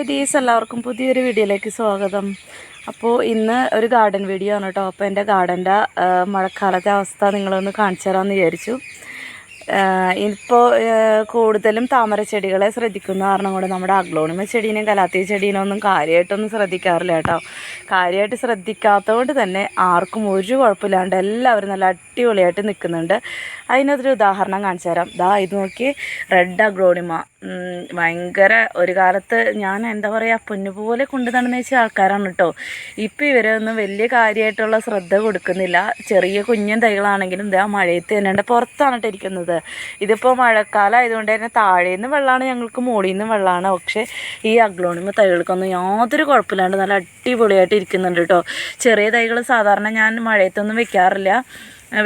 Hi ഡീസ് എല്ലാവർക്കും പുതിയൊരു വീഡിയോയിലേക്ക് സ്വാഗതം. അപ്പോൾ ഇന്ന് ഒരു ഗാർഡൻ വീഡിയോ ആണ് കേട്ടോ അപ്പോൾ എന്റെ ഗാർഡന്റെ മഴക്കാലത്തെ അവസ്ഥ നിങ്ങളൊന്ന് കാണിച്ചു തരാമെന്ന് വിചാരിച്ചു. ഇപ്പോൾ കൂടുതലും താമര ചെടികളെ ശ്രദ്ധിക്കുന്ന കാരണം കൊണ്ട് നമ്മുടെ അഗ്ലോണിമ ചെടീനെയും കലാത്തി ചെടീനും ഒന്നും കാര്യമായിട്ടൊന്നും ശ്രദ്ധിക്കാറില്ല കേട്ടോ കാര്യമായിട്ട് ശ്രദ്ധിക്കാത്തതുകൊണ്ട് തന്നെ ആർക്കും ഒരു കുഴപ്പമില്ലാണ്ട് എല്ലാവരും നല്ല അടിപൊളിയായിട്ട് നിൽക്കുന്നുണ്ട്. അതിനൊരു ഉദാഹരണം കാണിച്ചു തരാം. ദാ ഇത് നോക്കി റെഡ് അഗ്ലോണിമ. ഭയങ്കര ഒരു കാലത്ത് ഞാൻ എന്താ പറയുക പൊന്നുപോലെ കൊണ്ടു നടന്ന വെച്ച ആൾക്കാരാണ് കേട്ടോ ഇപ്പം ഇവരൊന്നും വലിയ കാര്യമായിട്ടുള്ള ശ്രദ്ധ കൊടുക്കുന്നില്ല. ചെറിയ കുഞ്ഞൻ തൈകളാണെങ്കിലും ഇതാ മഴയത്ത് തന്നെ പുറത്താണ് കേട്ടോ ഇരിക്കുന്നത്. ഇതിപ്പോൾ മഴക്കാലം ആയതുകൊണ്ട് തന്നെ താഴേന്ന് വെള്ളമാണ് ഞങ്ങൾക്ക് മുകളിൽ നിന്ന് വെള്ളമാണ് പക്ഷേ ഈ അഗ്ലോണിമ തൈകൾക്കൊന്നും യാതൊരു കുഴപ്പമില്ലാണ്ട് നല്ല അടിപൊളിയായിട്ട് ഇരിക്കുന്നുണ്ട് കേട്ടോ ചെറിയ തൈകൾ സാധാരണ ഞാൻ മഴയത്തൊന്നും വെക്കാറില്ല.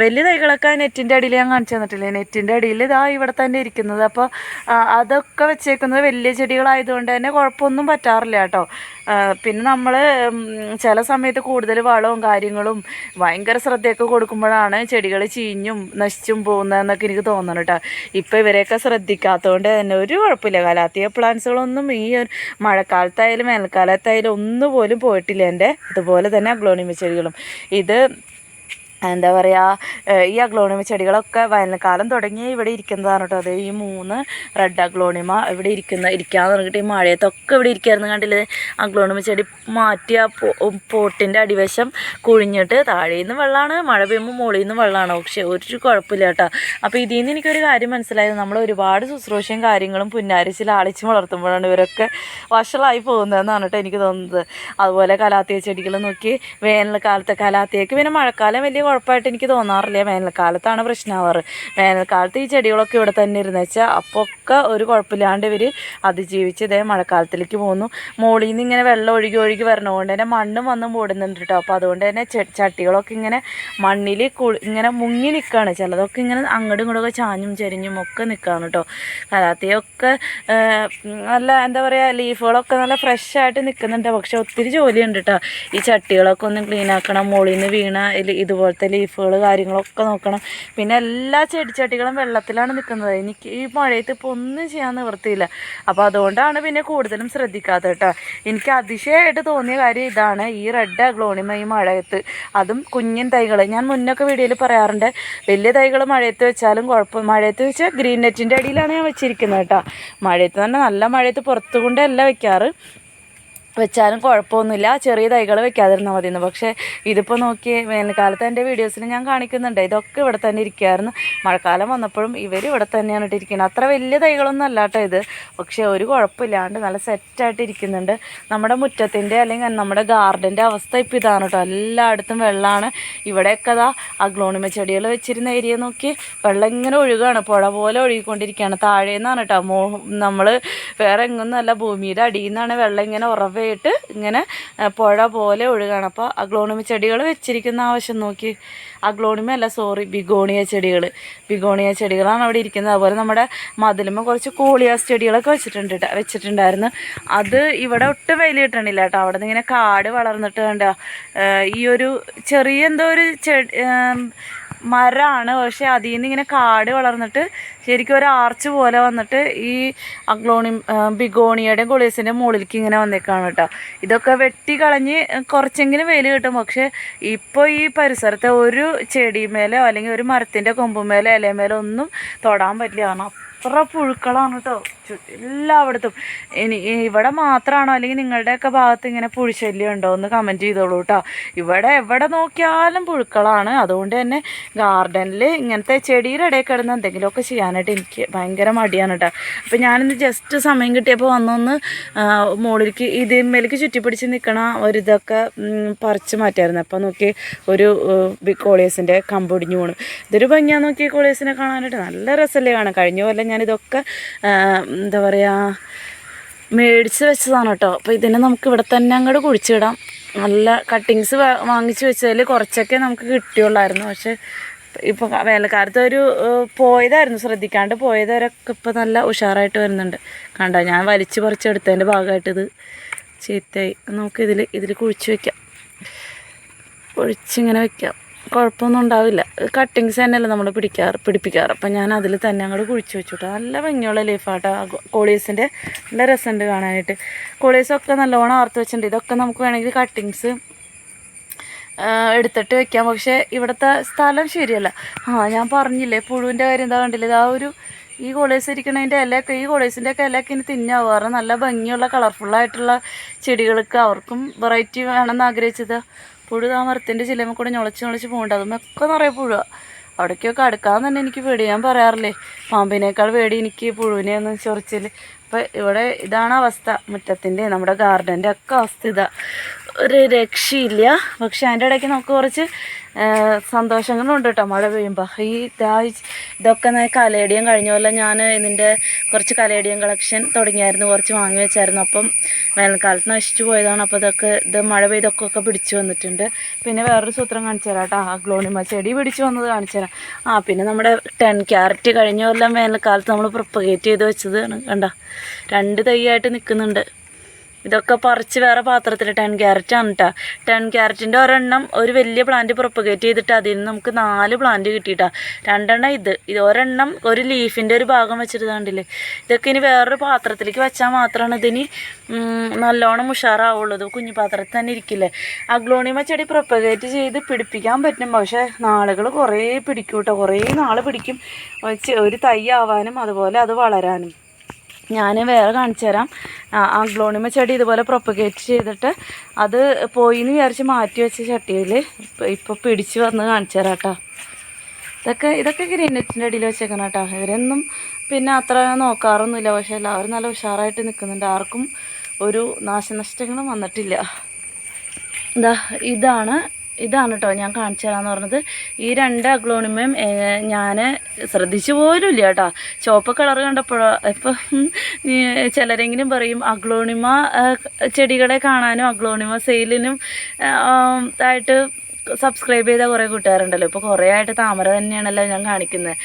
വലിയ തൈകളൊക്കെ നെറ്റിന്റെ അടിയിൽ ഞാൻ കാണിച്ചു തന്നിട്ടില്ലേ? നെറ്റിന്റെ അടിയിൽ ഇതാ ഇവിടെ തന്നെ ഇരിക്കുന്നത്. അപ്പോൾ അതൊക്കെ വെച്ചേക്കുന്നത് വലിയ ചെടികളായതുകൊണ്ട് തന്നെ കുഴപ്പമൊന്നും പറ്റാറില്ല കേട്ടോ. പിന്നെ നമ്മൾ ചില സമയത്ത് കൂടുതൽ വളവും കാര്യങ്ങളും ഭയങ്കര ശ്രദ്ധയൊക്കെ കൊടുക്കുമ്പോഴാണ് ചെടികൾ ചീഞ്ഞും നശിച്ചും പോകുന്നതെന്നൊക്കെ എനിക്ക് തോന്നണം കേട്ടോ. ഇപ്പോൾ ഇവരെയൊക്കെ ശ്രദ്ധിക്കാത്തതുകൊണ്ട് തന്നെ ഒരു കുഴപ്പമില്ല. കലാത്തിയ പ്ലാന്റ്സുകളൊന്നും ഈ മഴക്കാലത്തായാലും വേനൽക്കാലത്തായാലും ഒന്നും പോലും പോയിട്ടില്ല എന്റെ. അതുപോലെ തന്നെ അഗ്ലോണിമ ചെടികളും. ഇത് എന്താ പറയുക ഈ അഗ്ലോണിമ ചെടികളൊക്കെ വേനൽക്കാലം തുടങ്ങി ഇവിടെ ഇരിക്കുന്നതാണ് കേട്ടോ അത് ഈ മൂന്ന് റെഡ് അഗ്ലോണിമ ഇവിടെ ഇരിക്കുന്ന ഇരിക്കാന്ന് പറഞ്ഞിട്ട് ഈ മഴയത്തൊക്കെ ഇവിടെ ഇരിക്കുകയായിരുന്നു കണ്ടില്ലേ? അഗ്ലോണിമ ചെടി മാറ്റിയ പോട്ടിന്റെ അടിവശം കുഴിഞ്ഞിട്ട് താഴെ നിന്ന് വെള്ളമാണ് മഴ പെയ്യുമ്പോൾ മുകളിൽ നിന്ന് വെള്ളമാണ് പക്ഷെ ഒരു കുഴപ്പമില്ല കേട്ടോ. അപ്പോൾ ഇതിൽ നിന്ന് എനിക്കൊരു കാര്യം മനസ്സിലായത് നമ്മൾ ഒരുപാട് ശുശ്രൂഷയും കാര്യങ്ങളും പുന്നാരിച്ച് ആളിച്ച് വളർത്തുമ്പോഴാണ് ഇവരൊക്കെ വഷളായി പോകുന്നതെന്നാണ് കേട്ടോ എനിക്ക് തോന്നുന്നത്. അതുപോലെ കലാത്തിയ ചെടികൾ നോക്കി വേനൽക്കാലത്തെ കലാത്തിയക്ക് പിന്നെ മഴക്കാലം വലിയ കുഴപ്പമായിട്ട് എനിക്ക് തോന്നാറില്ല. വേനൽക്കാലത്താണ് പ്രശ്നമാവാറ് വേനൽക്കാലത്ത് ഈ ചെടികളൊക്കെ ഇവിടെ തന്നെ ഇരുന്ന് വെച്ചാൽ അപ്പൊക്കെ ഒരു കുഴപ്പമില്ലാണ്ട് ഇവർ അതിജീവിച്ച് ഇതേ മഴക്കാലത്തിലേക്ക് പോകുന്നു. മുകളിൽ നിന്ന് ഇങ്ങനെ വെള്ളം ഒഴുകി ഒഴുകി വരണതുകൊണ്ട് തന്നെ മണ്ണും വന്ന് മൂടുന്നുണ്ട് കേട്ടോ അപ്പോൾ അതുകൊണ്ട് തന്നെ ചട്ടികളൊക്കെ ഇങ്ങനെ മണ്ണിൽ ഇങ്ങനെ മുങ്ങി നിൽക്കുകയാണ് ചിലതൊക്കെ ഇങ്ങനെ അങ്ങോട്ടും ഇങ്ങോട്ടൊക്കെ ചാഞ്ഞും ചെരിഞ്ഞും ഒക്കെ നിൽക്കുകയാണ് കേട്ടോ കലാത്തിയൊക്കെ നല്ല എന്താ പറയുക ലീഫുകളൊക്കെ നല്ല ഫ്രഷ് ആയിട്ട് നിൽക്കുന്നുണ്ട് പക്ഷെ ഒത്തിരി ജോലിയുണ്ട് കേട്ടോ ഈ ചട്ടികളൊക്കെ ഒന്ന് ക്ലീൻ ആക്കണം മുകളിൽ നിന്ന് വീണ ഇല- ഇതുപോലത്തെ ലീഫുകൾ കാര്യങ്ങളൊക്കെ നോക്കണം. പിന്നെ എല്ലാ ചെടിച്ചട്ടികളും വെള്ളത്തിലാണ് നിൽക്കുന്നത് എനിക്ക് ഈ മഴയത്ത് ഇപ്പോൾ ഒന്നും ചെയ്യാൻ നിവൃത്തിയില്ല. അപ്പോൾ അതുകൊണ്ടാണ് പിന്നെ കൂടുതലും ശ്രദ്ധിക്കാത്തത് കേട്ടോ. എനിക്ക് അതിശയമായിട്ട് തോന്നിയ കാര്യം ഇതാണ്. ഈ റെഡ് അഗ്ലോണിമ ഈ മഴയത്ത്. അതും കുഞ്ഞൻ തൈകൾ ഞാൻ മുന്നൊക്കെ വീഡിയോയിൽ പറയാറുണ്ട്. വലിയ തൈകൾ മഴയത്ത് വെച്ചാലും കുഴപ്പം മഴയത്ത് വെച്ചാൽ ഗ്രീൻ നെറ്റിന്റെ അടിയിലാണ് ഞാൻ വെച്ചിരിക്കുന്നത് കേട്ടോ. മഴയത്ത് തന്നെ നല്ല മഴയത്ത് പുറത്തുകൊണ്ടല്ല വെക്കാറ്. വെച്ചാലും കുഴപ്പമൊന്നുമില്ല. ചെറിയ തൈകൾ വെക്കാതിരുന്നാൽ മതിയെന്ന്. പക്ഷേ ഇതിപ്പോൾ നോക്കി വേനൽക്കാലത്ത് എന്റെ വീഡിയോസിൽ ഞാൻ കാണിക്കുന്നുണ്ട്. ഇതൊക്കെ ഇവിടെ തന്നെ ഇരിക്കുകയായിരുന്നു മഴക്കാലം വന്നപ്പോഴും ഇവർ ഇവിടെ തന്നെയാണ് ഇട്ടിരിക്കുന്നത് അത്ര വലിയ തൈകളൊന്നും അല്ല ഇത്. പക്ഷേ ഒരു കുഴപ്പമില്ലാണ്ട് നല്ല സെറ്റായിട്ട് ഇരിക്കുന്നുണ്ട്. നമ്മുടെ മുറ്റത്തിന്റെ അല്ലെങ്കിൽ നമ്മുടെ ഗാർഡന്റെ അവസ്ഥ ഇപ്പോൾ ഇതാണ് കേട്ടോ എല്ലായിടത്തും വെള്ളമാണ് ഇവിടെയൊക്കെ അതാ അഗ്ലോണിമ ചെടികൾ വെച്ചിരുന്ന ഏരിയ നോക്കി വെള്ളം ഇങ്ങനെ ഒഴുകുകയാണ് പുഴ പോലെ ഒഴുകിക്കൊണ്ടിരിക്കുകയാണ്. താഴേന്നാണ് കേട്ടോ മോ നമ്മൾ വേറെ എങ്ങൊന്നുമല്ല ഭൂമിയുടെ അടിയിൽ നിന്നാണ് വെള്ളം ഇങ്ങനെ ഉറവയിട്ട് ഇങ്ങനെ പുഴ പോലെ ഒഴുകാണ്. അപ്പോൾ അഗ്ലോണിമി ചെടികൾ വെച്ചിരിക്കുന്ന ആവശ്യം നോക്കി. അഗ്ലോണിമ അല്ല സോറി ബിഗോണിയ ചെടികൾ ബിഗോണിയ ചെടികളാണ് അവിടെ ഇരിക്കുന്നത്. അതുപോലെ നമ്മുടെ മതിലുമ്പോൾ കുറച്ച് കോളിയാസ് ചെടികളൊക്കെ വെച്ചിട്ടുണ്ട് ട്ടോ- വെച്ചിട്ടുണ്ടായിരുന്നു. അത് ഇവിടെ ഒട്ടും വെയിൽ കിട്ടണില്ല കേട്ടോ അവിടെ നിന്ന് ഇങ്ങനെ കാട് വളർന്നിട്ട് കണ്ട ഈ ഒരു ചെറിയ എന്തോ ഒരു ചെടി മരമാണ് പക്ഷേ അതിൽ നിന്ന് ഇങ്ങനെ കാട് വളർന്നിട്ട് ശരിക്കും ഒരു ആർച്ച് പോലെ വന്നിട്ട് ഈ അഗ്ലോണി ബിഗോണിയുടെയും കൊളീസിന്റെ മുകളിലേക്ക് ഇങ്ങനെ വന്നേക്കാണ് കേട്ടോ. ഇതൊക്കെ വെട്ടി കളഞ്ഞ് കുറച്ചെങ്കിലും വെയിൽ കിട്ടും. പക്ഷേ ഇപ്പോൾ ഈ പരിസരത്തെ ഒരു ചെടിമേലോ അല്ലെങ്കിൽ ഒരു മരത്തിന്റെ കൊമ്പുമേലോ ഇലമേലോ ഒന്നും തൊടാൻ പറ്റില്ല. കാരണം അത്ര പുഴുക്കളാണ് കേട്ടോ എല്ലായിടത്തും. ഇനി ഇവിടെ മാത്രമാണോ അല്ലെങ്കിൽ നിങ്ങളുടെയൊക്കെ ഭാഗത്ത് ഇങ്ങനെ പുഴുശല്യം ഉണ്ടോ? എന്ന് കമന്റ് ചെയ്തോളൂ കേട്ടോ ഇവിടെ എവിടെ നോക്കിയാലും പുഴുക്കളാണ്. അതുകൊണ്ട് തന്നെ ഗാർഡനിൽ ഇങ്ങനത്തെ ചെടിയുടെ ഇടയിൽ കിടന്ന് എന്തെങ്കിലുമൊക്കെ ചെയ്യാനായിട്ട് എനിക്ക് ഭയങ്കര മടിയാണ് കേട്ടോ അപ്പോൾ ഞാനിന്ന് ജസ്റ്റ് സമയം കിട്ടിയപ്പോൾ വന്നൊന്ന് മുകളിലേക്ക് ഇതിന്മേലേക്ക് ചുറ്റിപ്പിടിച്ച് നിൽക്കണ ഒരു ഇതൊക്കെ പറിച്ച് മാറ്റായിരുന്നു അപ്പോൾ നോക്കി ഒരു ബിഗ് കോളിയസിന്റെ കമ്പൊടിഞ്ഞു പോണു ഇതൊരു ഭംഗിയാ നോക്കി കോളിയസിനെ കാണാനായിട്ട്. നല്ല രസമല്ലേ കാണാം കഴിഞ്ഞ കൊല്ലം ഞാനിതൊക്കെ എന്താ പറയുക മേടിച്ച് വെച്ചതാണ് കേട്ടോ. അപ്പോൾ ഇതിനെ നമുക്ക് ഇവിടെ തന്നെ അങ്ങോട്ട് കുഴിച്ചിടാം. നല്ല കട്ടിങ്സ് വാങ്ങിച്ച് വെച്ചതിൽ കുറച്ചൊക്കെ നമുക്ക് കിട്ടിയുള്ളായിരുന്നു. പക്ഷെ ഇപ്പോൾ വേനൽക്കാലത്ത് ഒരു പോയതായിരുന്നു. ശ്രദ്ധിക്കാണ്ട് പോയവരൊക്കെ ഇപ്പോൾ നല്ല ഉഷാറായിട്ട് വരുന്നുണ്ട്. കണ്ടോ ഞാൻ വലിച്ചു പറിച്ചെടുത്തതിന്റെ ഭാഗമായിട്ട് ഇത് ചീത്തയായി. നമുക്കിതിൽ ഇതിൽ കുഴിച്ച് വയ്ക്കാം കുഴിച്ചിങ്ങനെ വെക്കാം. കുഴപ്പമൊന്നും ഉണ്ടാവില്ല. കട്ടിങ്സ് തന്നെയല്ല നമ്മൾ പിടിക്കാറ് പിടിപ്പിക്കാറ്. അപ്പം ഞാൻ അതിൽ തന്നെ അങ്ങോട്ട് കുഴിച്ച് വെച്ചു കേട്ടോ നല്ല ഭംഗിയുള്ള ലീഫാട്ടോ കോളീസിന്റെ നല്ല രസമുണ്ട് കാണാനായിട്ട്. കോളീസൊക്കെ നല്ലോണം ആർത്ത് വെച്ചിട്ടുണ്ട്. ഇതൊക്കെ നമുക്ക് വേണമെങ്കിൽ കട്ടിങ്സ് എടുത്തിട്ട് വെക്കാം. പക്ഷേ ഇവിടുത്തെ സ്ഥലം ശരിയല്ല. ആ ഞാൻ പറഞ്ഞില്ലേ പുഴുവിന്റെ കാര്യം എന്താ കണ്ടില്ല? ഇതാ ഒരു ഈ കോളേജ് ഇരിക്കണതിന്റെ ഇലയൊക്കെ ഈ കോളേജിന്റെ ഒക്കെ ഇലയൊക്കെ ഇനി തിന്നാവും കാരണം നല്ല ഭംഗിയുള്ള കളർഫുള്ളായിട്ടുള്ള ചെടികൾക്ക് അവർക്കും വെറൈറ്റി വേണമെന്ന് ആഗ്രഹിച്ചത്. പുഴു ആ മരത്തിന്റെ ചിലമ കൂടെ ഞൊളച്ച് ഞൊളച്ച് പോകുന്നുണ്ട് അതുമൊക്കെ നിറയെ പുഴ അവിടേക്കൊക്കെ അടുക്കാൻ തന്നെ എനിക്ക് പേടി. ഞാൻ പറയാറില്ലേ പാമ്പിനേക്കാൾ പേടി എനിക്ക് പുഴുവിനെ ഒന്ന് ചൊറിച്ചിൽ അപ്പം ഇവിടെ ഇതാണ് അവസ്ഥ. മുറ്റത്തിന്റെ നമ്മുടെ ഗാർഡന്റെ ഒക്കെ അവസ്ഥ ഇതാ. ഒരു രക്ഷയില്ല. പക്ഷെ അതിന്റെ ഇടയ്ക്ക് നമുക്ക് കുറച്ച് സന്തോഷങ്ങളും സന്തോഷങ്ങളുണ്ട് കേട്ടോ മഴ പെയ്യുമ്പോൾ ഈ ഇതാ ഇതൊക്കെ കലേടിയം കഴിഞ്ഞ പോലെ ഞാൻ ഇതിന്റെ കുറച്ച് കലേടിയം കളക്ഷൻ തുടങ്ങിയായിരുന്നു. കുറച്ച് വാങ്ങി വെച്ചായിരുന്നു. അപ്പം വേനൽക്കാലത്ത് നശിച്ചു പോയതാണ്. അപ്പോൾ ഇതൊക്കെ ഇത് മഴ പെയ്തൊക്കെ ഒക്കെ പിടിച്ചു വന്നിട്ടുണ്ട്. പിന്നെ വേറൊരു സൂത്രം കാണിച്ചു തരാം കേട്ടോ. ആ ഗ്ലോണിമ ചെടി പിടിച്ചു വന്നത് കാണിച്ചു തരാം. ആ പിന്നെ നമ്മുടെ ടെൻ ക്യാരറ്റ് കഴിഞ്ഞ കൊല്ലം വേനൽക്കാലത്ത് നമ്മൾ പ്രൊപ്പഗേറ്റ് ചെയ്ത് വെച്ചതാണ്. കണ്ട? രണ്ട് തൈയായിട്ട് നിൽക്കുന്നുണ്ട്. ഇതൊക്കെ പറിച്ച് വേറെ പാത്രത്തിൽ ടെൻ ക്യാരറ്റ് ആണ് കേട്ടോ ടെൻ ക്യാരറ്റിന്റെ ഒരെണ്ണം ഒരു വലിയ പ്ലാന്റ് പ്രൊപ്പഗേറ്റ് ചെയ്തിട്ട് അതിൽ നിന്ന് നമുക്ക് നാല് പ്ലാന്റ് കിട്ടിയിട്ടാ. രണ്ടെണ്ണം ഇത്. ഇത് ഒരെണ്ണം ഒരു ലീഫിന്റെ ഒരു ഭാഗം വെച്ചിട്ടുണ്ടല്ലേ ഇതൊക്കെ ഇനി വേറൊരു പാത്രത്തിലേക്ക് വെച്ചാൽ മാത്രമാണ് ഇതിന് നല്ലോണം ഉഷാറാവുള്ളൂ. ഇത് കുഞ്ഞു പാത്രത്തിൽ തന്നെ ഇരിക്കില്ലേ? അഗ്ലോണിമ ചെടി പ്രൊപ്പഗേറ്റ് ചെയ്ത് പിടിപ്പിക്കാൻ പറ്റും. പക്ഷേ നാളുകൾ കുറേ പിടിക്കും കേട്ടോ കുറേ നാൾ പിടിക്കും. ഒരു തൈ ആവാനും അതുപോലെ അത് വളരാനും. ഞാൻ വേറെ കാണിച്ചു തരാം. ആ ആ ഗ്ലോണിമ ചെടി ഇതുപോലെ പ്രൊപ്പഗേറ്റ് ചെയ്തിട്ട് അത് പോയി എന്ന് വിചാരിച്ച് മാറ്റി വെച്ച ചട്ടിയിൽ ഇപ്പോൾ പിടിച്ച് വന്ന് കാണിച്ചു തരാം കേട്ടോ ഇതൊക്കെ ഇതൊക്കെ ഗ്രീൻ നെറ്റിന്റെ അടിയിൽ വെച്ചേക്കണം കേട്ടോ ഇവരൊന്നും പിന്നെ അത്ര നോക്കാറൊന്നുമില്ല. പക്ഷേ എല്ലാവരും നല്ല ഉഷാറായിട്ട് നിൽക്കുന്നുണ്ട് ആർക്കും ഒരു നാശനഷ്ടങ്ങളും വന്നിട്ടില്ല. ഇതാ ഇതാണ് ഇതാണ് കേട്ടോ ഞാൻ കാണിച്ചു തരാമെന്ന് പറഞ്ഞത്. ഈ രണ്ട് അഗ്ലോണിമയും ഞാൻ ശ്രദ്ധിച്ചു പോലും ഇല്ല കേട്ടോ. ചുവപ്പ് കളർ കണ്ടപ്പോഴോ ഇപ്പം ചിലരെങ്കിലും പറയും അഗ്ലോണിമ ചെടികളെ കാണാനും അഗ്ലോണിമ സെയിലിനും ആയിട്ട് സബ്സ്ക്രൈബ് ചെയ്ത കുറേ കൂട്ടുകാരുണ്ടല്ലോ. ഇപ്പോൾ കുറേ ആയിട്ട് താമര തന്നെയാണല്ലോ ഞാൻ കാണിക്കുന്നത്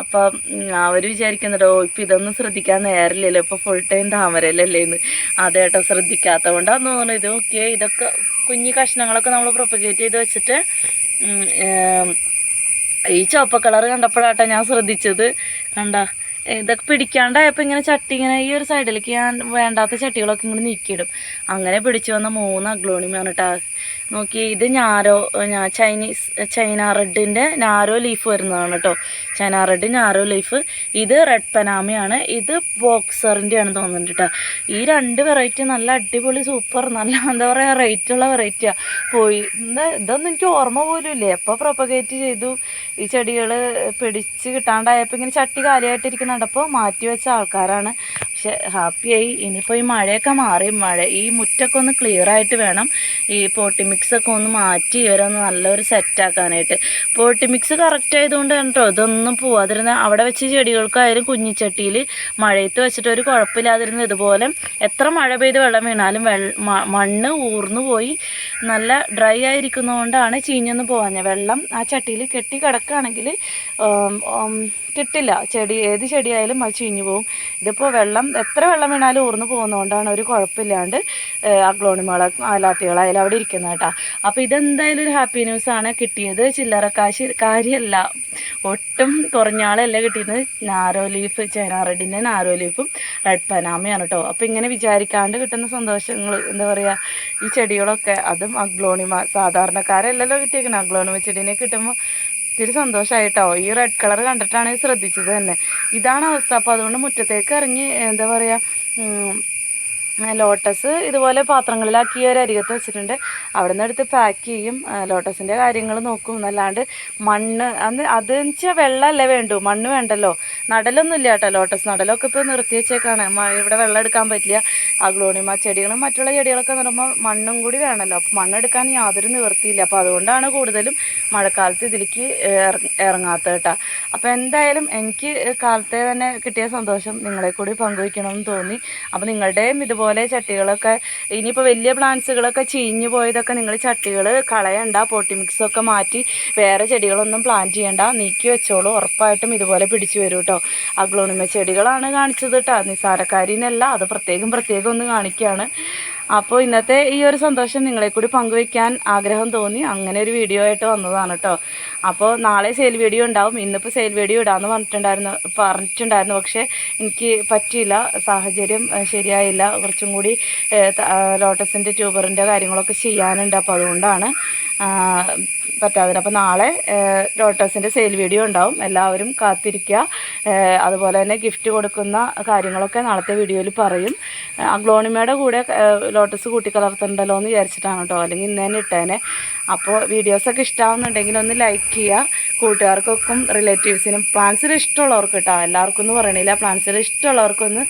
അപ്പം അവർ വിചാരിക്കുന്നുണ്ടോ ഇപ്പം ഇതൊന്നും ശ്രദ്ധിക്കാൻ നേരില്ലല്ലോ ഇപ്പോൾ ഫുൾ ടൈം താമരയിലല്ലേ എന്ന് അതേട്ടോ ശ്രദ്ധിക്കാത്തത് കൊണ്ടാന്ന് തോന്നുന്നു. ഇത് ഓക്കെ ഇതൊക്കെ കുഞ്ഞു കഷ്ണങ്ങളൊക്കെ നമ്മൾ പ്രൊപ്പഗേറ്റ് ചെയ്ത് വെച്ചിട്ട് ഈ ചുവപ്പ കളർ കണ്ടപ്പോഴാട്ടോ ഞാൻ ശ്രദ്ധിച്ചത്. കണ്ട ഇതൊക്കെ പിടിക്കാണ്ടായപ്പോൾ ഇങ്ങനെ ചട്ടി ഇങ്ങനെ ഈ ഒരു സൈഡിലേക്ക് ഞാൻ വേണ്ടാത്ത ചട്ടികളൊക്കെ ഇങ്ങനെ നീക്കിയിടും. അങ്ങനെ പിടിച്ചു വന്ന മൂന്ന് അഗ്ലോണിമാണ് കേട്ടോ നോക്കി ഇത് ഞാരോ ഞാ ചൈനീസ് ചൈന റെഡിന്റെ നാരോ ലീഫ് വരുന്നതാണ് കേട്ടോ ചൈന റെഡ് നാരോ ലീഫ്. ഇത് റെഡ് പനാമയാണ്. ഇത് ബോക്സറിന്റെ ആണ് തോന്നുന്നുണ്ട് കേട്ടോ ഈ രണ്ട് വെറൈറ്റി നല്ല അടിപൊളി സൂപ്പർ നല്ല എന്താ പറയുക റേറ്റുള്ള വെറൈറ്റിയാണ് പോയി ഇതൊന്നും എനിക്ക് ഓർമ്മ പോലും ഇല്ലേ എപ്പോൾ പ്രൊപ്പഗേറ്റ് ചെയ്തു? ഈ ചെടികൾ പിടിച്ച് കിട്ടാണ്ടായപ്പോൾ ഇങ്ങനെ ചട്ടി കാലിയായിട്ടിരിക്കുന്നുണ്ടപ്പോൾ മാറ്റി വെച്ച ആൾക്കാരാണ്. പക്ഷെ ഹാപ്പിയായി. ഇനിയിപ്പോൾ ഈ മഴയൊക്കെ മാറി. മഴ ഈ മുറ്റൊക്കെ ഒന്ന് ക്ലിയർ ആയിട്ട് വേണം. ഈ പോട്ടി മിക്സ് ഒക്കെ ഒന്ന് മാറ്റി ഇവരൊന്ന് നല്ലൊരു സെറ്റാക്കാനായിട്ട് പോട്ടി മിക്സ് കറക്റ്റ് ആയതുകൊണ്ട് കേട്ടോ ഇതൊന്നും പോവാതിരുന്ന അവിടെ വെച്ച് ചെടികൾക്കായാലും കുഞ്ഞിച്ചട്ടിയിൽ മഴയത്ത് വെച്ചിട്ട് ഒരു കുഴപ്പമില്ലാതിരുന്ന ഇതുപോലെ എത്ര മഴ പെയ്ത് വെള്ളം വീണാലും മണ്ണ് ഊർന്നു പോയി. നല്ല ഡ്രൈ ആയിരിക്കുന്നതുകൊണ്ടാണ് ചീഞ്ഞൊന്നും പോവാഞ്ഞ. വെള്ളം ആ ചട്ടിയിൽ കെട്ടി കിടക്കുകയാണെങ്കിൽ കിട്ടില്ല. ചെടി ഏത് ചെടിയായാലും അത് ചീഞ്ഞു പോകും ഇതിപ്പോൾ വെള്ളം എത്ര വെള്ളം വീണാലും ഊർന്നു പോകുന്നതുകൊണ്ടാണ് ഒരു കുഴപ്പമില്ലാണ്ട് അഗ്ലോണിമകളെ ആലാത്തികളായാലും അവിടെ ഇരിക്കുന്നത് കേട്ടോ. അപ്പോൾ ഇതെന്തായാലും ഒരു ഹാപ്പി ന്യൂസ് ആണ്. കിട്ടിയത് ചില്ലറ കാശ് കാര്യമല്ല ഒട്ടും കുറഞ്ഞ ആളല്ല കിട്ടിയത്. നാരോ ലീഫ് ചൈന റെഡിന്റെ നാരോ ലീഫും റെഡ് പനാമയാണ് കേട്ടോ അപ്പോൾ ഇങ്ങനെ വിചാരിക്കാണ്ട് കിട്ടുന്ന സന്തോഷങ്ങൾ എന്താ പറയുക ഈ ചെടികളൊക്കെ അതും അഗ്ലോണിമ സാധാരണക്കാരല്ലല്ലോ കിട്ടിയേക്കുന്നത് അഗ്ലോണിമ ചെടീനെ കിട്ടുമ്പോൾ ഇത്തിരി സന്തോഷമായിട്ടോ ഈ റെഡ് കളർ കണ്ടിട്ടാണ് ശ്രദ്ധിച്ചത് തന്നെ. ഇതാണ് അവസ്ഥ. അപ്പോൾ അതുകൊണ്ട് മുറ്റത്തേക്ക് ഇറങ്ങി എന്താ പറയുക ലോട്ടസ് ഇതുപോലെ പാത്രങ്ങളിലാക്കി ഒരു അരികത്ത് വെച്ചിട്ടുണ്ട്. അവിടെ നിന്ന് എടുത്ത് പാക്ക് ചെയ്യും. ലോട്ടസിന്റെ കാര്യങ്ങൾ നോക്കും. എന്നല്ലാണ്ട് മണ്ണ് അന്ന് അതെന്ന് വെച്ചാൽ വെള്ളമല്ലേ വേണ്ടു. മണ്ണ് വേണ്ടല്ലോ. നടലൊന്നും ഇല്ല കേട്ടോ ലോട്ടസ്. നടലൊക്കെ ഇപ്പോൾ നിർത്തി വെച്ചേക്കാണ്. ഇവിടെ വെള്ളം എടുക്കാൻ പറ്റില്ല. ആ അഗ്ലോണിമ ചെടികളും മറ്റുള്ള ചെടികളൊക്കെ നടുമ്പോൾ മണ്ണും കൂടി വേണമല്ലോ അപ്പോൾ മണ്ണെടുക്കാൻ യാതൊരു നിവൃത്തിയില്ല. അപ്പോൾ അതുകൊണ്ടാണ് കൂടുതലും മഴക്കാലത്ത് ഇതിലേക്ക് ഇറ- ഇറങ്ങാത്തത് കേട്ടോ. അപ്പോൾ എന്തായാലും എനിക്ക് കാലത്തെ തന്നെ കിട്ടിയ സന്തോഷം നിങ്ങളെ കൂടി പങ്കുവയ്ക്കണമെന്ന് തോന്നി. അപ്പോൾ നിങ്ങളുടെയും ഇതുപോലെ ചട്ടികളൊക്കെ ഇനിയിപ്പോൾ വലിയ പ്ലാന്റ്സുകളൊക്കെ ചീഞ്ഞു പോയതൊക്കെ നിങ്ങൾ ചട്ടികൾ കളയണ്ട പോട്ടി മിക്സൊക്കെ മാറ്റി വേറെ ചെടികളൊന്നും പ്ലാന്റ് ചെയ്യണ്ട നീക്കി വെച്ചോളൂ. ഉറപ്പായിട്ടും ഇതുപോലെ പിടിച്ചു വരും കേട്ടോ അഗ്ലോണിമ ചെടികളാണ് കാണിച്ചത് കേട്ടോ നിസാരക്കാരിനല്ല അത് പ്രത്യേകം പ്രത്യേകം ഒന്ന് കാണിക്കുകയാണ് അപ്പോൾ ഇന്നത്തെ ഈ ഒരു സന്തോഷം നിങ്ങളെ കൂടി പങ്കുവെക്കാൻ ആഗ്രഹം തോന്നി. അങ്ങനെ ഒരു വീഡിയോ ആയിട്ട് വന്നതാണ് കേട്ടോ അപ്പോൾ നാളെ സെയിൽ വീഡിയോ ഉണ്ടാവും. ഇന്നിപ്പോൾ സെയിൽ വീഡിയോ ഇടാമെന്ന് പറഞ്ഞിട്ടുണ്ടായിരുന്നു പറഞ്ഞിട്ടുണ്ടായിരുന്നു. പക്ഷേ എനിക്ക് പറ്റിയില്ല. സാഹചര്യം ശരിയായില്ല. കുറച്ചും കൂടി ലോട്ടസിന്റെ ട്യൂബറിന്റെ കാര്യങ്ങളൊക്കെ ചെയ്യാനുണ്ട്. അപ്പോൾ അതുകൊണ്ടാണ് പറ്റാതിന്. അപ്പോൾ നാളെ ലോട്ടസിന്റെ സെയിൽ വീഡിയോ ഉണ്ടാവും. എല്ലാവരും കാത്തിരിക്കുക അതുപോലെ തന്നെ ഗിഫ്റ്റ് കൊടുക്കുന്ന കാര്യങ്ങളൊക്കെ നാളത്തെ വീഡിയോയിൽ പറയും. ഏഹ്, അഗ്ലോണിമയുടെ കൂടെ ഏഹ്, കൂട്ടി കലർത്തണ്ടല്ലോ എന്ന് വിചാരിച്ചിട്ടാണ് കേട്ടോ. അല്ലെങ്കിൽ ഇന്ന് തന്നെ ഇട്ടേനെ. അപ്പോൾ വീഡിയോസൊക്കെ ഇഷ്ടമാവുന്നുണ്ടെങ്കിൽ ഒന്ന് ലൈക്ക് ചെയ്യുക. കൂട്ടുകാർക്കൊക്കെ റിലേറ്റീവ്സിനും പ്ലാൻസിൽ ഇഷ്ടമുള്ളവർക്ക് കേട്ടോ. എല്ലാവർക്കും ഒന്നും പറയണില്ല. പ്ലാൻസിൽ ഇഷ്ടമുള്ളവർക്കൊന്ന്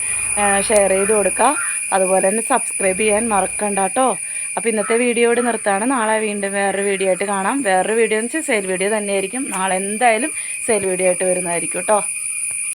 ഷെയർ ചെയ്ത് കൊടുക്കുക. അതുപോലെ തന്നെ സബ്സ്ക്രൈബ് ചെയ്യാൻ മറക്കണ്ട കേട്ടോ. അപ്പോൾ ഇന്നത്തെ വീഡിയോ വീഡിയോയോട് നിർത്താണ് നാളെ വീണ്ടും വേറൊരു വീഡിയോ ആയിട്ട് കാണാം. വേറൊരു വീഡിയോ എന്ന് വെച്ചാൽ സെയിൽ വീഡിയോ തന്നെയായിരിക്കും. നാളെ എന്തായാലും സെയിൽ വീഡിയോ ആയിട്ട് വരുന്നതായിരിക്കും കേട്ടോ.